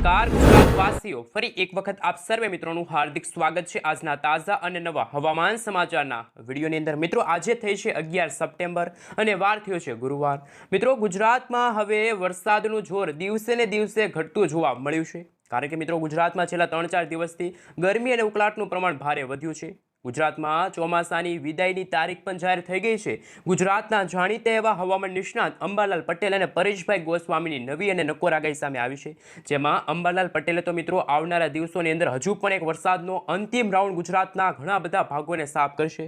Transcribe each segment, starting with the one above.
નમસ્કાર ગુજરાતવાસીઓ ફરી એક વખત આપ સર્વે મિત્રોનું હાર્દિક સ્વાગત છે આજના તાજા અને નવા હવામાન સમાચારના વિડીયોની અંદર. મિત્રો, આજે થઈ છે અગિયાર સપ્ટેમ્બર અને વાર થયો છે ગુરુવાર. મિત્રો, ગુજરાતમાં હવે વરસાદનું જોર દિવસે ને દિવસે ઘટતું જોવા મળ્યું છે. કારણ કે મિત્રો, ગુજરાતમાં છેલ્લા ત્રણ ચાર દિવસથી ગરમી અને ઉકળાટનું પ્રમાણ ભારે વધ્યું છે. ગુજરાતમાં ચોમાસાની વિદાયની તારીખ પણ જાહેર થઈ ગઈ છે. ગુજરાતના જાણીતા એવા હવામાન નિષ્ણાત અંબાલાલ પટેલ અને પરેશભાઈ ગોસ્વામીની નવી અને નકોર આગાહી સામે આવી છે. જેમાં અંબાલાલ પટેલે તો મિત્રો આવનારા દિવસોની અંદર હજુ પણ એક વરસાદનો અંતિમ રાઉન્ડ ગુજરાતના ઘણા બધા ભાગોને સાફ કરશે.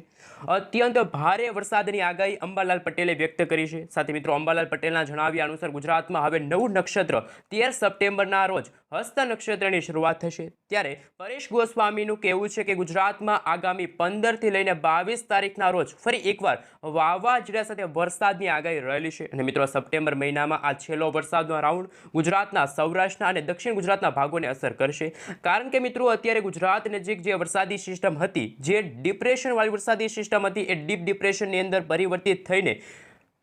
અત્યંત ભારે વરસાદની આગાહી અંબાલાલ પટેલે વ્યક્ત કરી છે. સાથે મિત્રો અંબાલાલ પટેલના જણાવ્યા અનુસાર ગુજરાતમાં હવે નવું નક્ષત્ર તેર સપ્ટેમ્બરના રોજ હસ્ત નક્ષત્રની શરૂઆત થશે. ત્યારે પરેશ ગોસ્વામીનું કહેવું છે કે ગુજરાતમાં આગામી પંદરથી લઈને બાવીસ તારીખના રોજ ફરી એકવાર વાવાઝોડા સાથે વરસાદની આગાહી રહેલી છે. અને મિત્રો, સપ્ટેમ્બર મહિનામાં આ છેલ્લો વરસાદનો રાઉન્ડ ગુજરાતના સૌરાષ્ટ્રના અને દક્ષિણ ગુજરાતના ભાગોને અસર કરશે. કારણ કે મિત્રો, અત્યારે ગુજરાત નજીક જે વરસાદી સિસ્ટમ હતી, જે ડિપ્રેશનવાળી વરસાદી સિસ્ટમ હતી, એ ડીપ ડિપ્રેશનની અંદર પરિવર્તિત થઈને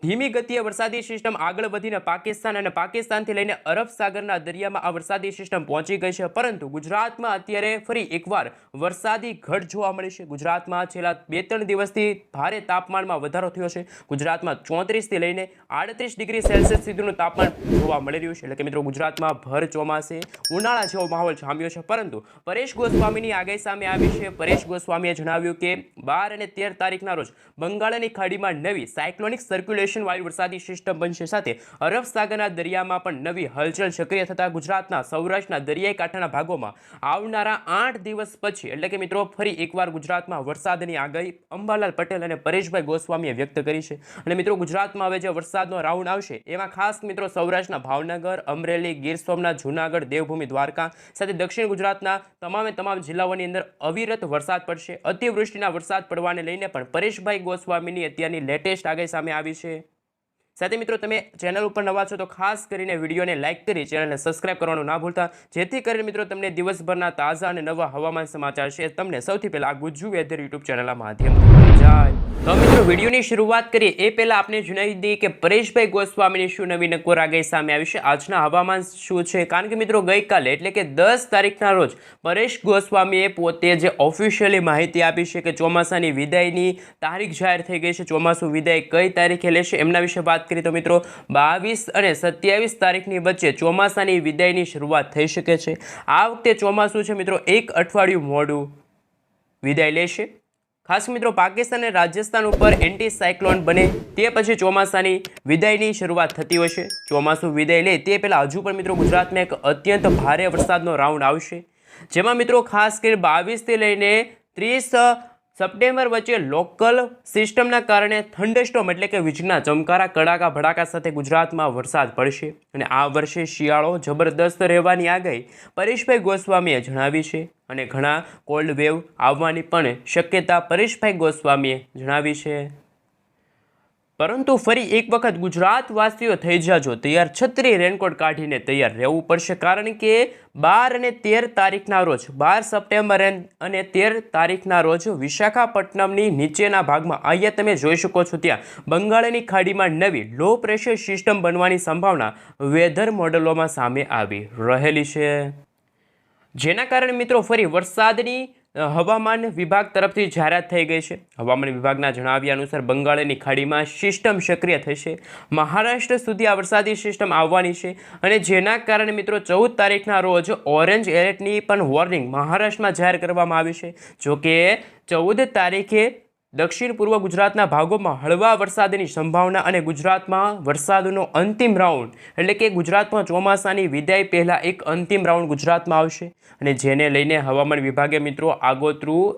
ધીમી ગતિએ વરસાદી સિસ્ટમ આગળ વધીને પાકિસ્તાન અને પાકિસ્તાનથી લઈને અરબ સાગરના દરિયામાં આ વરસાદી સિસ્ટમ પહોંચી ગઈ છે. પરંતુ ગુજરાતમાં અત્યારે ફરી એકવાર વરસાદી ઘટ જોવા મળી છે. ગુજરાતમાં છેલ્લા બે ત્રણ દિવસથી ભારે તાપમાનમાં વધારો થયો છે. ગુજરાતમાં ચોત્રીસથી લઈને આડત્રીસ ડિગ્રી સેલ્સિયસ સુધીનું તાપમાન જોવા મળી રહ્યું છે. એટલે કે મિત્રો, ગુજરાતમાં ભર ચોમાસે, ઉનાળા જેવો માહોલ જામ્યો છે. પરંતુ પરેશ ગોસ્વામીની આગાહી સામે આવી છે. પરેશ ગોસ્વામીએ જણાવ્યું કે, બાર અને તેર તારીખના રોજ બંગાળની ખાડીમાં નવી સાયક્લોનિક સર્ક્યુલેશન વાળી વરસાદી સિસ્ટમ બનશે સાથે અરબ સાગરના દરિયામાં પણ નવી હલચલ સક્રિય થતા ગુજરાતના સૌરાષ્ટ્રના દરિયાઈ કાંઠાના ભાગોમાં આવનારા આઠ દિવસ પછી, એટલે કે મિત્રો, ફરી એકવાર ગુજરાતમાં વરસાદની આગાહી અંબાલાલ પટેલ અને પરેશભાઈ ગોસ્વામીએ વ્યક્ત કરી છે. અને મિત્રો, ગુજરાતમાં હવે જે વરસાદનો રાઉન્ડ આવશે, એમાં ખાસ મિત્રો, સૌરાષ્ટ્રના ભાવનગર, અમરેલી, ગીર સોમનાથ, જૂનાગઢ, દેવભૂમિ, દ્વારકા સાથે દક્ષિણ ગુજરાતના તમામે તમામ જિલ્લાઓની અંદર અવિરત વરસાદ પડશે. અતિવૃષ્ટિના વરસાદ પડવાને લઈને પણ પરેશભાઈ ગોસ્વામીની અત્યારની લેટેસ્ટ આગાહી સામે આવી છે. સાથે મિત્રો, તમે ચેનલ ઉપર નવા છો તો ખાસ કરીને વિડીયોને લાઇક કરી ચેનલને સબસ્ક્રાઇબ કરવાનું ના ભૂલતા. જેથી કરીને મિત્રો, તમને દિવસભરના તાજા અને નવા હવામાન સમાચાર છે તમને સૌથી પહેલાં આ ગુજ્જુ વેધર યુટ્યુબ ચેનલના માધ્યમથી જાય. તો મિત્રો, વિડીયોની શરૂઆત કરીએ. એ પહેલાં આપણે જણાવી દઈએ કે પરેશભાઈ ગોસ્વામીની શું નવી નકોર આગાહી સામે આવી છે? આજના હવામાન શું છે? કારણ કે મિત્રો, ગઈકાલે એટલે કે દસ તારીખના રોજ પરેશ ગોસ્વામીએ પોતે જે ઓફિશિયલી માહિતી આપી છે કે ચોમાસાની વિદાયની તારીખ જાહેર થઈ ગઈ છે. ચોમાસું વિદાય કઈ તારીખે લેશે? એમના વિશે વાત કરીએ તો મિત્રો બાવીસ અને સત્યાવીસ તારીખની વચ્ચે ચોમાસાની વિદાયની શરૂઆત થઈ શકે છે. આ વખતે ચોમાસું છે મિત્રો, એક અઠવાડિયું મોડું વિદાય લેશે. ખાસ મિત્રો, પાકિસ્તાન અને રાજસ્થાન ઉપર એન્ટી સાયક્લોન બને તે પછી ચોમાસાની વિદાયની શરૂઆત થતી હોય છે. ચોમાસું વિદાય લે તે પહેલાં હજુ પણ મિત્રો ગુજરાતમાં એક અત્યંત ભારે વરસાદનો રાઉન્ડ આવશે. જેમાં મિત્રો ખાસ કરી બાવીસથી લઈને ત્રીસ સપ્ટેમ્બર વચ્ચે લોકલ સિસ્ટમના કારણે થંડરસ્ટોમ એટલે કે વીજળીના ચમકારા, કડાકા, ભડાકા સાથે ગુજરાતમાં વરસાદ પડશે. અને આ વર્ષે શિયાળો જબરદસ્ત રહેવાની આગાહી પરેશભાઈ ગોસ્વામીએ જણાવી છે. અને ઘણા કોલ્ડ વેવ આવવાની પણ શક્યતા પરેશભાઈ ગોસ્વામીએ જણાવી છે. પરંતુ ફરી એક વખત ગુજરાતવાસીઓ થઈ જાજો. તૈયાર છત્રી રેનકોટ કાઢીને તૈયાર રહેવું પડશે કારણ કે બાર અને તેર તારીખના રોજ, બાર સપ્ટેમ્બર અને તેર તારીખના રોજ વિશાખાપટ્ટનમની નીચેના ભાગમાં. અહીંયા તમે જોઈ શકો છો ત્યાં બંગાળની ખાડીમાં નવી લો પ્રેશર સિસ્ટમ બનવાની સંભાવના વેધર મોડલોમાં સામે આવી રહેલી છે. જેના કારણે મિત્રો ફરી વરસાદની હવામાન વિભાગ તરફથી જાહેરાત થઈ ગઈ છે. હવામાન વિભાગના જણાવ્યા અનુસાર બંગાળની ખાડીમાં સિસ્ટમ સક્રિય થશે. મહારાષ્ટ્ર સુધી આ વરસાદી સિસ્ટમ આવવાની છે અને જેના કારણે મિત્રો ચૌદ તારીખના રોજ ઓરેન્જ એલર્ટની પણ વોર્નિંગ મહારાષ્ટ્રમાં જાહેર કરવામાં આવી છે. જોકે ચૌદ તારીખે દક્ષિણ પૂર્વ ગુજરાતના ભાગોમાં હળવા વરસાદની સંભાવના અને ગુજરાતમાં વરસાદનો અંતિમ રાઉન્ડ એટલે કે ગુજરાતમાં ચોમાસાની વિદાય પહેલાં એક અંતિમ રાઉન્ડ ગુજરાતમાં આવશે. અને જેને લઈને હવામાન વિભાગે મિત્રો આગોતરું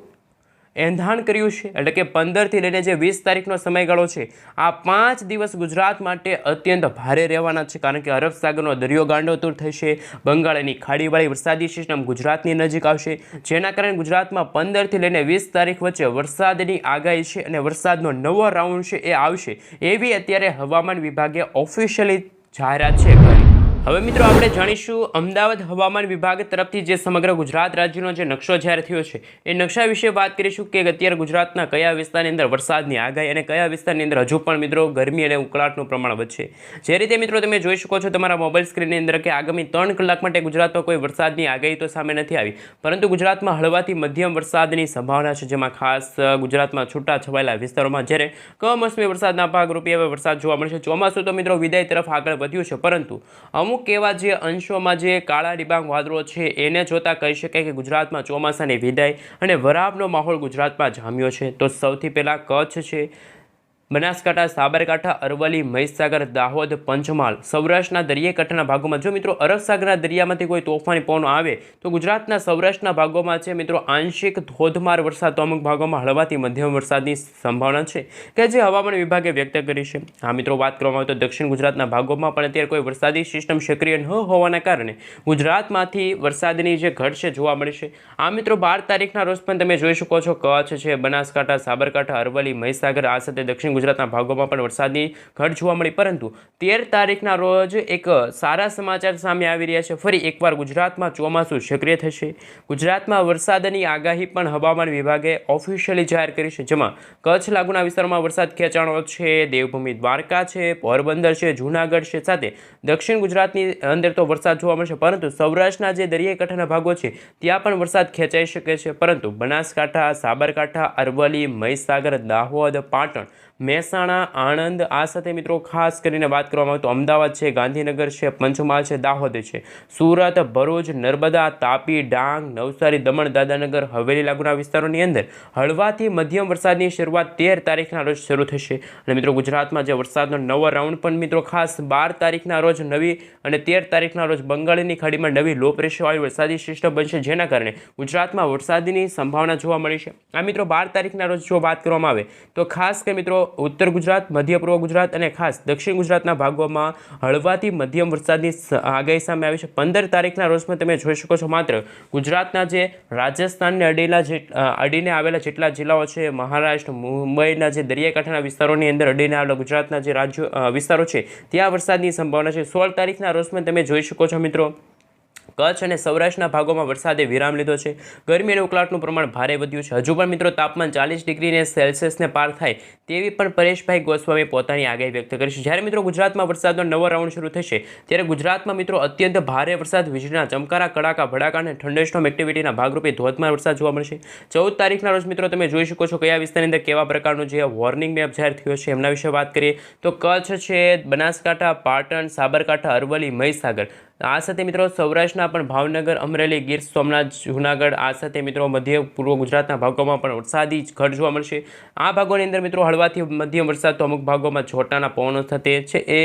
એંધાણ કર્યું છે. એટલે કે પંદરથી લઈને જે વીસ તારીખનો સમયગાળો છે, આ પાંચ દિવસ ગુજરાત માટે અત્યંત ભારે રહેવાના છે. કારણ કે અરબ સાગરનો દરિયો ગાંડોતુર થશે, બંગાળની ખાડીવાળી વરસાદી સિસ્ટમ ગુજરાતની નજીક આવશે, જેના કારણે ગુજરાતમાં પંદરથી લઈને વીસ તારીખ વચ્ચે વરસાદની આગાહી છે અને વરસાદનો નવો રાઉન્ડ છે એ આવશે એવી અત્યારે હવામાન વિભાગે ઓફિશિયલી જાહેરાત છે કરી હવે મિત્રો આપણે જાણીશું અમદાવાદ હવામાન વિભાગ તરફથી જે સમગ્ર ગુજરાત રાજ્યનો જે નકશો જાહેર થયો છે, એ નકશા વિશે વાત કરીશું કે અત્યારે ગુજરાતના કયા વિસ્તારની અંદર વરસાદની આગાહી અને કયા વિસ્તારની અંદર હજુ પણ મિત્રો ગરમી અને ઉકળાટનું પ્રમાણ વધશે. જે રીતે મિત્રો તમે જોઈ શકો છો તમારા મોબાઈલ સ્ક્રીનની અંદર કે આગામી ત્રણ કલાક માટે ગુજરાતમાં કોઈ વરસાદની આગાહી તો સામે નથી આવી, પરંતુ ગુજરાતમાં હળવાથી મધ્યમ વરસાદની સંભાવના છે, જેમાં ખાસ ગુજરાતમાં છૂટા છવાયેલા વિસ્તારોમાં જ્યારે કમોસમી વરસાદના ભાગરૂપે હવે વરસાદ જોવા મળશે. ચોમાસું તો મિત્રો વિદાય તરફ આગળ વધ્યું છે, પરંતુ અમુક એવા જે અંશોમાં જે કાળા ડિબાંગ વાદળો છે એને જોતાં કહી શકાય કે ગુજરાતમાં ચોમાસાની વિદાય અને વરાબનો માહોલ ગુજરાતમાં જામ્યો છે. તો સૌથી પહેલાં કચ્છ છે. બનાસકાંઠા, સાબરકાંઠા, અરવલ્લી, મહીસાગર, દાહોદ, પંચમહાલ, સૌરાષ્ટ્રના દરિયાકાંઠાના ભાગોમાં જો મિત્રો અરબ સાગરના દરિયામાંથી કોઈ તોફાની પવન આવે, તો ગુજરાતના સૌરાષ્ટ્રના ભાગોમાં છે મિત્રો આંશિક ધોધમાર વરસાદ. તો અમુક ભાગોમાં હળવાથી મધ્યમ વરસાદની સંભાવના છે કે જે હવામાન વિભાગે વ્યક્ત કરી છે. આ મિત્રો, વાત કરવામાં આવે તો દક્ષિણ ગુજરાતના ભાગોમાં પણ અત્યારે કોઈ વરસાદી સિસ્ટમ સક્રિય ન હોવાના કારણે ગુજરાતમાંથી વરસાદની જે ઘટ છે જોવા મળી છે. આ મિત્રો, બાર તારીખના રોજ પણ તમે જોઈ શકો છો કચ્છ છે, બનાસકાંઠા, સાબરકાંઠા, અરવલ્લી, મહીસાગર, આ સાથે દક્ષિણ ગુજરાતના ભાગોમાં પણ વરસાદની ઘટ જોવા મળી. પરંતુ તેર તારીખના રોજ એક સારા સમાચાર સામે આવી રહ્યા છે. ફરી એકવાર ગુજરાતમાં ચોમાસું સક્રિય થશે. ગુજરાતમાં વરસાદની આગાહી પણ હવામાન વિભાગે ઓફિશિયલી જાહેર કરી છે. જેમાં કચ્છ લાગુના વિસ્તારોમાં વરસાદ ખેંચાણો છે, દેવભૂમિ દ્વારકા છે, પોરબંદર છે, જૂનાગઢ છે. સાથે દક્ષિણ ગુજરાતની અંદર તો વરસાદ જોવા મળશે. પરંતુ સૌરાષ્ટ્રના જે દરિયાઈ કાંઠાના ભાગો છે, ત્યાં પણ વરસાદ ખેંચાઈ શકે છે. પરંતુ બનાસકાંઠા, સાબરકાંઠા, અરવલ્લી, મહીસાગર, દાહોદ, પાટણ મહેસાણા, આણંદ, આ સાથે મિત્રો ખાસ કરીને વાત કરવામાં આવે તો અમદાવાદ છે, ગાંધીનગર છે, પંચમહાલ છે, દાહોદ છે. સુરત, ભરૂચ, નર્મદા, તાપી, ડાંગ, નવસારી, દમણ, દાદાનગર, હવેલી લાગુના વિસ્તારોની અંદર હળવાથી મધ્યમ વરસાદની શરૂઆત તેર તારીખના રોજ શરૂ થશે. અને મિત્રો ગુજરાતમાં જે વરસાદનો નવો રાઉન્ડ પણ મિત્રો ખાસ બાર તારીખના રોજ નવી અને તેર તારીખના રોજ બંગાળની ખાડીમાં નવી લો પ્રેશરવાળી વરસાદી સિસ્ટમ બનશે, જેના કારણે ગુજરાતમાં વરસાદની સંભાવના જોવા મળી છે. આ મિત્રો બાર તારીખના રોજ જો વાત કરવામાં આવે તો ખાસ કે મિત્રો ઉત્તર ગુજરાત, મધ્ય પૂર્વ ગુજરાત અને ખાસ દક્ષિણ ગુજરાતના ભાગોમાં હળવાથી મધ્યમ વરસાદની આગાહી સામે આવી છે. પંદર તારીખના રોજ તમે જોઈ શકો છો માત્ર ગુજરાતના જે રાજસ્થાનને અડીલા જે અડીને આવેલા જેટલા જિલ્લાઓ છે, મહારાષ્ટ્ર, મુંબઈના જે દરિયાકાંઠાના વિસ્તારોની અંદર અડીને આવેલા ગુજરાતના જે રાજ્યો વિસ્તારો છે, ત્યાં વરસાદની સંભાવના છે. સોળ તારીખના રોજ તમે જોઈ શકો છો મિત્રો. કચ્છ અને સૌરાષ્ટ્રના ભાગોમાં વરસાદે વિરામ લીધો છે. ગરમી અને ઉકળાટનું પ્રમાણ ભારે વધ્યું છે. હજુ પણ મિત્રો તાપમાન ચાલીસ ડિગ્રીને સેલ્સિયસને પાર થાય તેવી પણ પરેશભાઈ ગોસ્વામી પોતાની આગાહી વ્યક્ત કરી છે. જ્યારે મિત્રો ગુજરાતમાં વરસાદનો નવો રાઉન્ડ શરૂ થશે, ત્યારે ગુજરાતમાં મિત્રો અત્યંત ભારે વરસાદ, વીજળીના ચમકારા, કડાકા, ભડાકા અને ઠંડેસ્ટોમ એક્ટિવિટીના ભાગરૂપે ધોધમાર વરસાદ જોવા મળશે. ચૌદ તારીખના રોજ મિત્રો તમે જોઈ શકો છો કયા વિસ્તારની અંદર કેવા પ્રકારનું જે વોર્નિંગ મેપ જાહેર થયો છે એમના વિશે વાત કરીએ તો કચ્છ છે, બનાસકાંઠા, પાટણ, સાબરકાંઠા, અરવલ્લી, મહીસાગર. આ સાથે મિત્રો સૌરાષ્ટ્રના પણ ભાવનગર, અમરેલી, ગીર સોમનાથ, જૂનાગઢ, આ સાથે મિત્રો મધ્ય, પૂર્વ ગુજરાતના ભાગોમાં પણ વરસાદી ઘટ જોવા મળશે. આ ભાગોની અંદર મિત્રો હળવાથી મધ્યમ વરસાદ તો અમુક ભાગોમાં છોટાના પવનો થતે છે. એ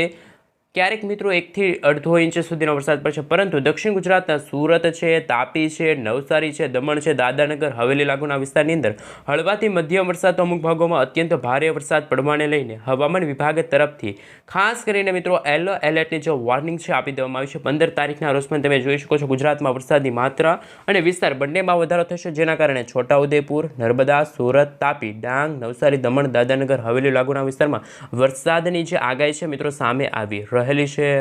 ક્યારેક મિત્રો એકથી અડધો ઇંચ સુધીનો વરસાદ પડશે પરંતુ દક્ષિણ ગુજરાતના સુરત છે, તાપી છે, નવસારી છે, દમણ છે દાદાનગર હવેલી લાગુના વિસ્તારની અંદર હળવાથી મધ્યમ વરસાદ અમુક ભાગોમાં અત્યંત ભારે વરસાદ પડવાને લઈને હવામાન વિભાગ તરફથી ખાસ કરીને મિત્રો યલો એલર્ટની જે વોર્નિંગ છે આપી દેવામાં આવી છે. પંદર તારીખના રોજ પણ તમે જોઈ શકો છો ગુજરાતમાં વરસાદની માત્રા અને વિસ્તાર બંનેમાં વધારો થશે, જેના કારણે છોટાઉદેપુર, નર્મદા, સુરત, તાપી, ડાંગ, નવસારી, દમણ દાદાનગર હવેલી લાગુના વિસ્તારમાં વરસાદની જે આગાહી છે મિત્રો સામે આવી રહેલી છે.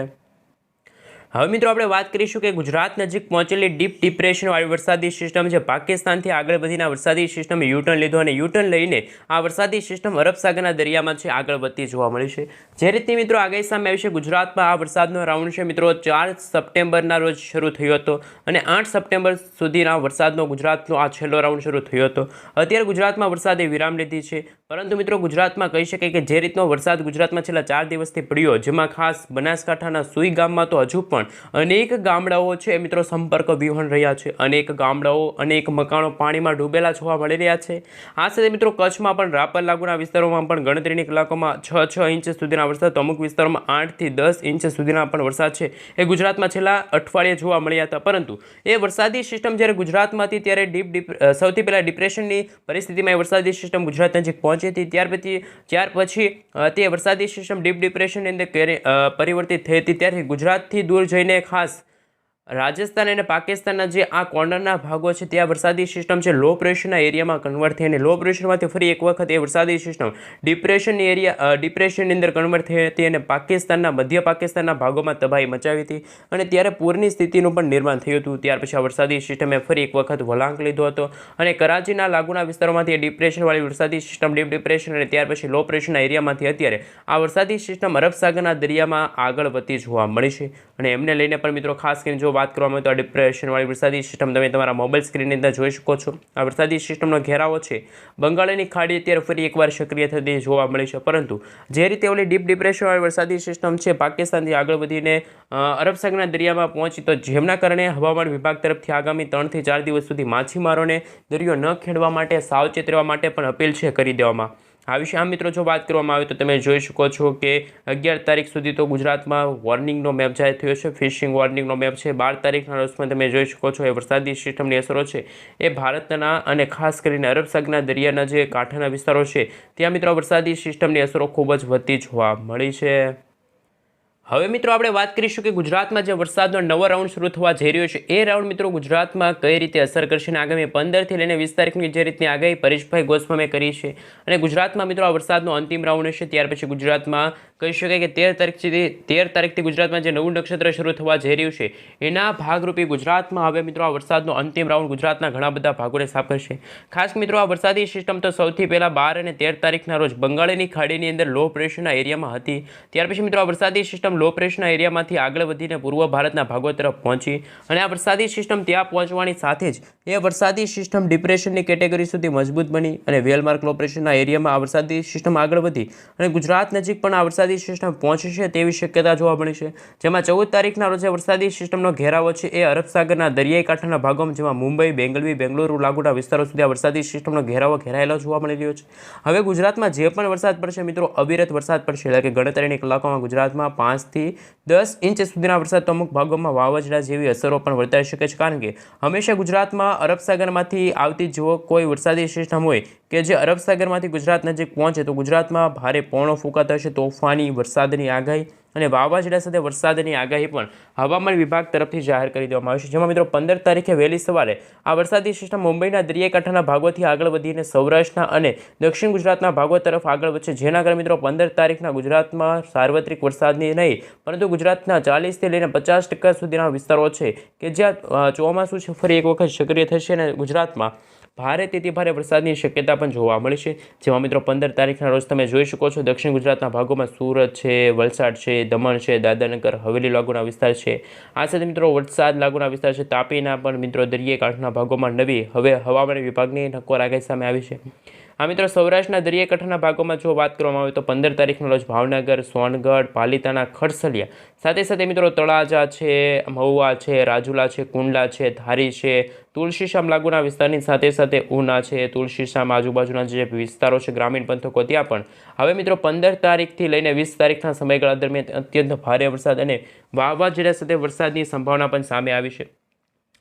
હવે મિત્રો આપણે વાત કરીશું કે ગુજરાત નજીક પહોંચેલી ડીપ ડિપ્રેશનવાળી વરસાદી સિસ્ટમ છે. પાકિસ્તાનથી આગળ વધીને આ વરસાદી સિસ્ટમે યુટર્ન લીધો અને યુટર્ન લઈને આ વરસાદી સિસ્ટમ અરબ દરિયામાં છે આગળ વધતી જોવા મળી છે. જે રીતની મિત્રો આગાહી સામે આવી છે, ગુજરાતમાં આ વરસાદનો રાઉન્ડ છે. મિત્રો, ચાર સપ્ટેમ્બરના રોજ શરૂ થયો હતો અને આઠ સપ્ટેમ્બર સુધીના વરસાદનો ગુજરાતનો આ છેલ્લો રાઉન્ડ શરૂ થયો હતો. અત્યારે ગુજરાતમાં વરસાદે વિરામ લીધી છે. પરંતુ મિત્રો ગુજરાતમાં કહી શકાય કે જે રીતનો વરસાદ ગુજરાતમાં છેલ્લા ચાર દિવસથી પડ્યો, જેમાં ખાસ બનાસકાંઠાના સુઈ ગામમાં તો હજુ પણ અનેક ગામડાઓ છે મિત્રો સંપર્ક વિહોણ રહ્યા છે. અનેક ગામડાઓ, અનેક મકાનો પાણીમાં ડૂબેલા જોવા મળી રહ્યા છે. આ સાથે મિત્રો કચ્છમાં પણ રાપર લાગુના વિસ્તારોમાં પણ ગણતરીની કલાકોમાં છ છ ઇંચ સુધીના વરસાદ તો અમુક વિસ્તારોમાં આઠથી દસ ઇંચ સુધીના પણ વરસાદ છે એ ગુજરાતમાં છેલ્લા અઠવાડિયે જોવા મળ્યા હતા. પરંતુ એ વરસાદી સિસ્ટમ જ્યારે ગુજરાતમાં ત્યારે ડીપ ડીપ સૌથી પહેલાં ડિપ્રેશનની પરિસ્થિતિમાં એ વરસાદી સિસ્ટમ ગુજરાત નજીક પહોંચી હતી. ત્યાર પછી ત્યાર પછી તે વરસાદી સિસ્ટમ, ડીપ ડિપ્રેશન અંદર પરિવર્તિત થઈ હતી. ત્યારથી ગુજરાતથી દૂર જઈને ખાસ રાજસ્થાન અને પાકિસ્તાનના જે આ કોર્નરના ભાગો છે, ત્યાં વરસાદી સિસ્ટમ છે. લો પ્રેશરના એરિયામાં કન્વર્ટ થઈ અને લો પ્રેશરમાંથી ફરી એક વખત એ વરસાદી સિસ્ટમ ડિપ્રેશનની એરિયા ડિપ્રેશનની અંદર કન્વર્ટ થઈ હતી અને પાકિસ્તાનના, મધ્ય પાકિસ્તાનના ભાગોમાં તબાહી મચાવી હતી. અને ત્યારે પૂરની સ્થિતિનું પણ નિર્માણ થયું હતું. ત્યાર પછી આ વરસાદી સિસ્ટમે ફરી એક વખત વળાંક લીધો હતો. અને કરાચીના લાગુના વિસ્તારોમાંથી ડિપ્રેશનવાળી વરસાદી સિસ્ટમ ડીપ ડિપ્રેશન અને ત્યાર પછી લો પ્રેશરના એરિયામાંથી અત્યારે આ વરસાદી સિસ્ટમ અરબ સાગરના દરિયામાં આગળ વધતી જોવા મળી છે. અને એમને લઈને પણ મિત્રો ખાસ કરીને જો વાત કરવામાં આવે તો ડિપ્રેશનવાળી વરસાદી સિસ્ટમ તમે તમારા મોબાઈલ સ્ક્રીનની અંદર જોઈ શકો છો. આ વરસાદી સિસ્ટમનો ઘેરાવો છે. બંગાળની ખાડી અત્યારે ફરી એકવાર સક્રિય થતી જોવા મળી છે. પરંતુ જે રીતે ઓલી ડીપ ડિપ્રેશનવાળી વરસાદી સિસ્ટમ છે, પાકિસ્તાનથી આગળ વધીને અરબ દરિયામાં પહોંચી તો જેમના કારણે હવામાન વિભાગ તરફથી આગામી ત્રણથી ચાર દિવસ સુધી માછીમારોને દરિયો ન ખેડવા માટે, સાવચેત રહેવા માટે પણ અપીલ છે કરી દેવામાં. આ વિશે આમ મિત્રો જો વાત કરવામાં આવે તો તમે જોઈ શકો છો કે અગિયાર તારીખ સુધી તો ગુજરાતમાં વોર્નિંગનો મેપ જાહેર થયો છે. ફિશિંગ વોર્નિંગનો મેપ છે. બાર તારીખના રોજમાં તમે જોઈ શકો છો એ વરસાદી સિસ્ટમની અસરો છે. એ ભારતના અને ખાસ કરીને અરબ સાગરના દરિયાના જે કાંઠાના વિસ્તારો છે, ત્યાં મિત્રો વરસાદી સિસ્ટમની અસરો ખૂબ જ વધતી જોવા મળી છે. હવે મિત્રો આપણે વાત કરીશું કે ગુજરાતમાં જે વરસાદનો નવો રાઉન્ડ શરૂ થવા જઈ રહ્યો છે, એ રાઉન્ડ મિત્રો ગુજરાતમાં કઈ રીતે અસર કરશે અને આગામી પંદરથી લઈને વીસ તારીખની જે રીતની આગાહી પરેશભાઈ ગોસ્વામીએ કરી છે અને ગુજરાતમાં મિત્રો આ વરસાદનો અંતિમ રાઉન્ડ હશે, ત્યાર પછી ગુજરાતમાં કહી શકાય કે તેર તારીખથી તેર તારીખથી ગુજરાતમાં જે નવું નક્ષત્ર શરૂ થવા જઈ રહ્યું છે, એના ભાગરૂપે ગુજરાતમાં હવે મિત્રો આ વરસાદનો અંતિમ રાઉન્ડ ગુજરાતના ઘણા બધા ભાગોને સાફ કરશે. ખાસ મિત્રો આ વરસાદી સિસ્ટમ તો સૌથી પહેલાં બાર અને તેર તારીખના રોજ બંગાળની ખાડીની અંદર લો પ્રેશરના એરિયામાં હતી, ત્યાર પછી મિત્રો આ વરસાદી સિસ્ટમ લો પ્રેશરના એરિયામાંથી આગળ વધીને પૂર્વ ભારતના ભાગો તરફ પહોંચી અને આ વરસાદી સિસ્ટમ ત્યાં પહોંચવાની સાથે જ એ વરસાદી સિસ્ટમ ડિપ્રેશનની કેટેગરી સુધી મજબૂત બની અને વેલમાર્ક લો પ્રેશરના એરિયામાં આ વરસાદી સિસ્ટમ આગળ વધી અને ગુજરાત નજીક પણ આ વરસાદી સિસ્ટમ પહોંચશે તેવી શક્યતા જોવા મળી છે. જેમાં ચૌદ તારીખના રોજે વરસાદી સિસ્ટમનો ઘેરાવો છે એ અરબ સાગરના દરિયાઈ કાંઠાના ભાગોમાં જેમાં મુંબઈ, બેંગલવી, બેંગલુરુ, લાગુના વિસ્તારો સુધી આ વરસાદી સિસ્ટમનો ઘેરાવો ઘેરાયેલો જોવા મળી રહ્યો છે. હવે ગુજરાતમાં જે પણ વરસાદ પડશે મિત્રો, અવિરત વરસાદ પડશે. એટલે કે ગણતરીની કલાકોમાં ગુજરાતમાં પાંચથી દસ ઇંચ સુધીના વરસાદ તો અમુક ભાગોમાં વાવાઝોડા જેવી અસરો પણ વર્તાઈ શકે છે. કારણ કે હંમેશા ગુજરાતમાં અરબ સાગરમાંથી આવતી જો કોઈ વરસાદી સિસ્ટમ હોય કે જે અરબ સાગરમાંથી ગુજરાત નજીક પહોંચે તો ગુજરાતમાં ભારે પવનો ફૂંકાતા હશે, તોફાની, વરસાદની આગાહી અને વાવાઝોડા સાથે વરસાદની આગાહી પણ હવામાન વિભાગ તરફથી જાહેર કરી દેવામાં આવી છે. જેમાં મિત્રો પંદર તારીખે વહેલી સવારે આ વરસાદી સિસ્ટમ મુંબઈના દરિયાકાંઠાના ભાગોથી આગળ વધીને સૌરાષ્ટ્રના અને દક્ષિણ ગુજરાતના ભાગો તરફ આગળ વધશે. જેના કારણે મિત્રો પંદર તારીખના ગુજરાતમાં સાર્વત્રિક વરસાદની નહીં, પરંતુ ગુજરાતના ચાલીસથી લઈને પચાસ સુધીના વિસ્તારો છે કે જ્યાં ચોમાસું છે, ફરી એક વખત સક્રિય થશે અને ગુજરાતમાં ભારે તેથી ભારે વરસાદની શક્યતા પણ જોવા મળી છે. જેમાં મિત્રો પંદર તારીખના રોજ તમે જોઈ શકો છો, દક્ષિણ ગુજરાતના ભાગોમાં સુરત છે, વલસાડ છે, દમણ છે, દાદરનગર, હવેલી લાગુના વિસ્તાર છે. આ સાથે મિત્રો વરસાદ લાગુના વિસ્તાર છે. તાપીના પણ મિત્રો દરિયાકાંઠના ભાગોમાં નવી, હવે હવામાન વિભાગની નક્કોર આગાહી સામે આવી છે. આ મિત્રો સૌરાષ્ટ્રના દરિયાકાંઠાના ભાગોમાં જો વાત કરવામાં આવે તો પંદર તારીખના રોજ ભાવનગર, સોનગઢ, પાલિતાણા, ખડસલિયા, સાથે સાથે મિત્રો તળાજા છે, મહુવા છે, રાજુલા છે, કુંડલા છે, ધારી છે તુલસીશામ લાગુના વિસ્તારની સાથે સાથે ઉના છે તુલસીશામ આજુબાજુના જે વિસ્તારો છે, ગ્રામીણ પંથકો, ત્યાં પણ. હવે મિત્રો પંદર તારીખથી લઈને વીસ તારીખના સમયગાળા દરમિયાન અત્યંત ભારે વરસાદ અને વાવાઝોડા સાથે વરસાદની સંભાવના પણ સામે આવી છે.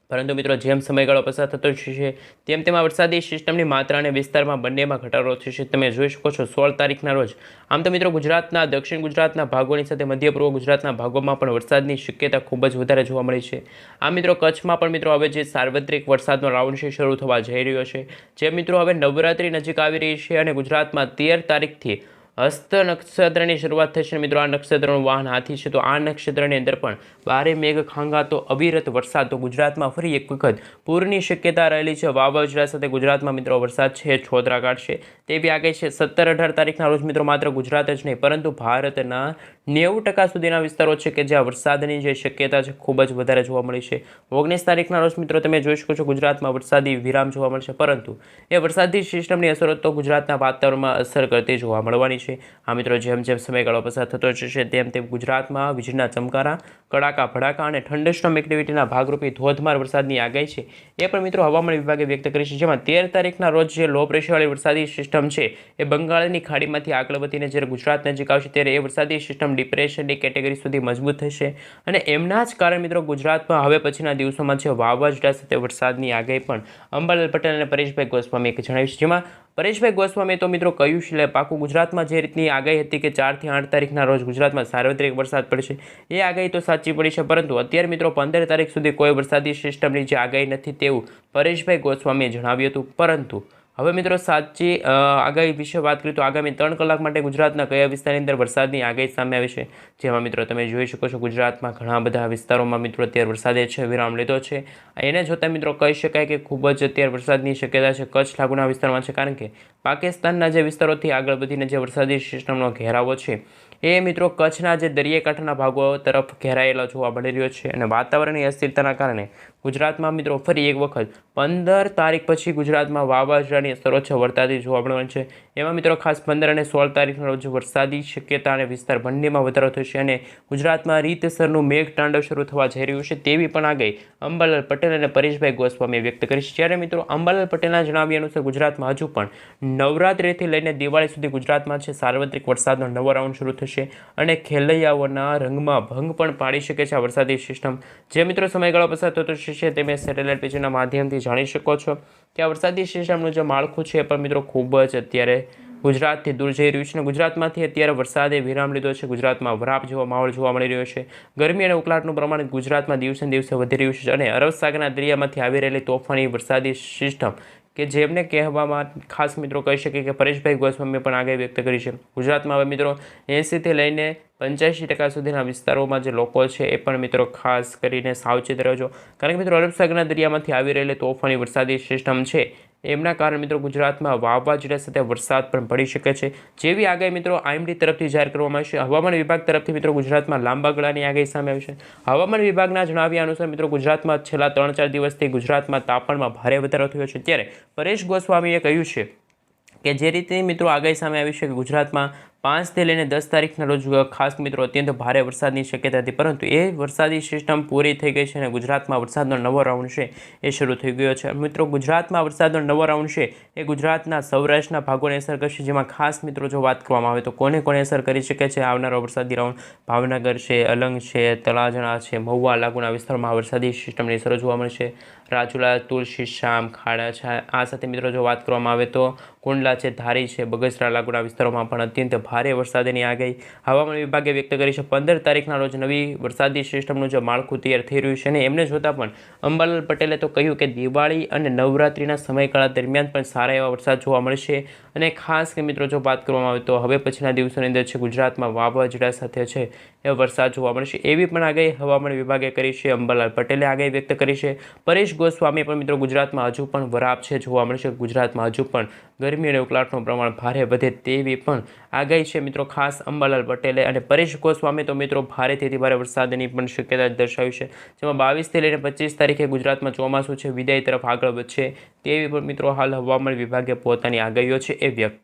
પરંતુ મિત્રો, જેમ સમયગાળો પસાર થતો જશે તેમ તેમ વરસાદી સિસ્ટમની માત્રા અને વિસ્તારમાં બંનેમાં ઘટાડો થશે. તમે જોઈ શકો છો, સોળ તારીખના રોજ. આમ તો મિત્રો, ગુજરાતના, દક્ષિણ ગુજરાતના ભાગોની સાથે મધ્ય પૂર્વ ગુજરાતના ભાગોમાં પણ વરસાદની શક્યતા ખૂબ જ વધારે જોવા મળી છે. આ મિત્રો, કચ્છમાં પણ મિત્રો, હવે જે સાર્વત્રિક વરસાદનો રાઉન્ડ છે, શરૂ થવા જઈ રહ્યો છે. જે મિત્રો, હવે નવરાત્રી નજીક આવી રહી છે અને ગુજરાતમાં તેર તારીખથી હસ્ત નક્ષત્રની શરૂઆત થશે મિત્રો, આ નક્ષત્રનું વાહન હાથી છે. તો આ નક્ષત્રની અંદર પણ બારે મેઘ ખાંગાતો અવિરત વરસાદ. તો ગુજરાતમાં ફરી એક વખત પૂરની શક્યતા રહેલી છે. વાવાઝોડા સાથે ગુજરાતમાં મિત્રો વરસાદ છે છોતરા કાઢશે તેવી આગાહી છે. સત્તર અઢાર તારીખના રોજ મિત્રો માત્ર ગુજરાત જ નહીં, પરંતુ ભારતના નેવું ટકા સુધીના વિસ્તારો છે કે જ્યાં વરસાદની જે શક્યતા છે ખૂબ જ વધારે જોવા મળી છે. ઓગણીસ તારીખના રોજ મિત્રો તમે જોઈ શકો છો ગુજરાતમાં વરસાદી વિરામ જોવા મળશે પરંતુ એ વરસાદી સિસ્ટમની અસરો તો ગુજરાતના વાતાવરણમાં અસર કરતી જોવા મળવાની છે. આ મિત્રો, જેમ જેમ સમયગાળો પસાર થતો જશે, તેમ તેમ ગુજરાતમાં વીજળીના ચમકારા, કડાકા, ભડાકા અને ઠંડસ્ટોમ એક્ટિવિટીના ભાગરૂપે ધોધમાર વરસાદની આગાહી છે. એ પણ મિત્રો હવામાન વિભાગે વ્યક્ત કરી છે, જેમાં તેર તારીખના રોજ જે લો પ્રેશરવાળી વરસાદી સિસ્ટમ છે, એ બંગાળની ખાડીમાંથી આગળ વધીને જ્યારે ગુજરાત નજીક આવશે, ત્યારે એ વરસાદી સિસ્ટમ ડિપ્રેશનની કેટેગરી સુધી મજબૂત થશે. અને એમના જ કારણે મિત્રો ગુજરાતમાં હવે પછીના દિવસોમાં છે વાવાઝોડા સાથે વરસાદની આગાહી પણ અંબાલાલ પટેલ અને પરેશભાઈ ગોસ્વામીએ જણાવ્યું છે, જેમાં પરેશભાઈ ગોસ્વામીએ તો મિત્રો કહ્યું છે, લે, પાકું ગુજરાતમાં જે રીતની આગાહી હતી કે ચારથી આઠ તારીખના રોજ ગુજરાતમાં સાર્વત્રિક વરસાદ પડશે, એ આગાહી તો સાચી પડી છે, પરંતુ અત્યારે મિત્રો પંદર તારીખ સુધી કોઈ વરસાદી સિસ્ટમની જે આગાહી નથી તેવું પરેશભાઈ ગોસ્વામીએ જણાવ્યું હતું, પરંતુ હવે મિત્રો સાચી આગાહી વિશે વાત કરીએ તો આગામી ત્રણ કલાક માટે ગુજરાતના કયા વિસ્તારની અંદર વરસાદની આગાહી સામે આવી છે? જેમાં મિત્રો તમે જોઈ શકો છો ગુજરાતમાં ઘણા બધા વિસ્તારોમાં મિત્રો અત્યારે વરસાદે છે, વિરામ લીધો છે. એને જોતાં મિત્રો કહી શકાય કે ખૂબ જ અત્યારે વરસાદની શક્યતા છે, કચ્છ લાગુના વિસ્તારમાં છે. કારણ કે પાકિસ્તાનના જે વિસ્તારોથી આગળ વધીને જે વરસાદી સિસ્ટમનો ઘેરાવો છે એ મિત્રો કચ્છના જે દરિયાકાંઠાના ભાગો તરફ ઘેરાયેલો જોવા મળી રહ્યો છે અને વાતાવરણની અસ્થિરતાના કારણે ગુજરાતમાં મિત્રો ફરી એક વખત પંદર તારીખ પછી ગુજરાતમાં વાવાઝોડાની અસરો છે, વરસાદી જોવા મળવાની છે. એમાં મિત્રો ખાસ પંદર અને સોળ તારીખના રોજ વરસાદી શક્યતા અને વિસ્તાર બંનેમાં વધારો થશે અને ગુજરાતમાં રીતસરનું મેઘ તાંડવ શરૂ થવા જઈ રહ્યું છે તેવી પણ આગાહી અંબાલાલ પટેલ અને પરેશભાઈ ગોસ્વામીએ વ્યક્ત કરી છે. જ્યારે મિત્રો અંબાલાલ પટેલના જણાવ્યા અનુસાર ગુજરાતમાં હજુ પણ નવરાત્રિથી લઈને દિવાળી સુધી ગુજરાતમાં છે, સાર્વત્રિક વરસાદનો નવો રાઉન્ડ શરૂ થશે. અને ખેલૈયાઓના રંગમાં ભંગ પણ પાડી શકે છે આ વરસાદી સિસ્ટમ. જે મિત્રો સમયગાળો પસાર થતો છે તમે સેટેલાઇટ પિક્ચરના માધ્યમથી જાણી શકો છો કે આ વરસાદી સિસ્ટમનું જે માળખું છે પણ મિત્રો ખૂબ જ અત્યારે ગુજરાતથી દૂર જઈ રહ્યું છે અને ગુજરાતમાંથી અત્યારે વરસાદે વિરામ લીધો છે. ગુજરાતમાં વરાપ જેવો માહોલ જોવા મળી રહ્યો છે. ગરમી અને ઉકળાટનું પ્રમાણ ગુજરાતમાં દિવસે દિવસે વધી રહ્યું છે અને અરબ સાગરના દરિયામાંથી આવી રહેલી તોફાની વરસાદી સિસ્ટમ કે જેમને કહેવામાં ખાસ મિત્રો કહી શકે કે પરેશભાઈ ગોસ્વામીએ પણ આગાહી વ્યક્ત કરી છે. ગુજરાતમાં હવે મિત્રો એંસીથી લઈને પંચ્યાસી ટકા સુધીના વિસ્તારોમાં જે લોકો છે એ પણ મિત્રો ખાસ કરીને સાવચેત રહેજો. કારણ કે મિત્રો અરબ દરિયામાંથી આવી રહેલી તોફાની વરસાદી સિસ્ટમ છે એમના કારણે મિત્રો ગુજરાતમાં વાવાઝોડા સાથે વરસાદ પણ પડી શકે છે. જેવી આગાહી મિત્રો આઈએમડી તરફથી જાહેર કરવામાં આવી છે. હવામાન વિભાગ તરફથી મિત્રો ગુજરાતમાં લાંબા ગળાની આગાહી સામે આવી છે. હવામાન વિભાગના જણાવ્યા અનુસાર મિત્રો ગુજરાતમાં છેલ્લા ત્રણ ચાર દિવસથી ગુજરાતમાં તાપમાનમાં ભારે વધારો થયો છે. ત્યારે પરેશ ગોસ્વામીએ કહ્યું છે કે જે રીતે મિત્રો આગાહી સામે આવી છે કે ગુજરાતમાં પાંચથી લઈને દસ તારીખના રોજ ખાસ મિત્રો, અત્યંત ભારે વરસાદની શક્યતા હતી, પરંતુ એ વરસાદી સિસ્ટમ પૂરી થઈ ગઈ છે અને ગુજરાતમાં વરસાદનો નવો રાઉન્ડ છે એ શરૂ થઈ ગયો છે. મિત્રો, ગુજરાતમાં વરસાદનો નવો રાઉન્ડ છે એ ગુજરાતના સૌરાષ્ટ્રના ભાગોને અસર કરશે, જેમાં ખાસ મિત્રો, જો વાત કરવામાં આવે તો કોને કોને અસર કરી શકે છે આવનારો વરસાદી રાઉન્ડ? ભાવનગર છે, અલંગ છે તળાજણા છે, મહુવા, લાગુના વિસ્તારમાં વરસાદી સિસ્ટમની અસર જોવા મળશે. રાજુલા, તુલસી, શામ, ખાડા છે. આ સાથે મિત્રો જો વાત કરવામાં આવે તો કુંડલા છે, ધારી છે, બગસરા લાગુના વિસ્તારોમાં પણ અત્યંત ભારે વરસાદની આગાહી. હવામાન વિભાગે વ્યક્ત કરી છે, પંદર તારીખના રોજ નવી વરસાદી સિસ્ટમનું જે માળખું તૈયાર થઈ રહ્યું છે અને એમને જોતાં પણ અંબાલાલ પટેલે તો કહ્યું કે દિવાળી અને નવરાત્રિના સમયગાળા દરમિયાન પણ સારા એવા વરસાદ જોવા મળશે. અને ખાસ કે મિત્રો, જો વાત કરવામાં આવે તો હવે પછીના દિવસોની અંદર છે ગુજરાતમાં વાવાઝોડા સાથે છે, એ વરસાદ જોવા મળશે. એવી પણ આગાહી હવામાન વિભાગે કરી છે. અંબાલાલ પટેલે આગાહી વ્યક્ત કરી છે. પરેશ ગોસ્વામી પણ મિત્રો ગુજરાતમાં હજુ પણ વરાપ છે જોવા મળશે. ગુજરાતમાં હજુ પણ ગરમી અને ઉકળાટનું પ્રમાણ ભારે વધે તેવી પણ આગાહી છે. મિત્રો, ખાસ અંબાલાલ પટેલે અને પરેશ ગોસ્વામી તો મિત્રો ભારેથી ભારે વરસાદની પણ શક્યતા દર્શાવી છે. જેમાં બાવીસથી લઈને પચીસ તારીખે ગુજરાતમાં ચોમાસું છે. વિદાય તરફ આગળ વધશે તેવી પણ મિત્રો હાલ હવામાન વિભાગે પોતાની આગાહીઓ છે એ વ્યક્ત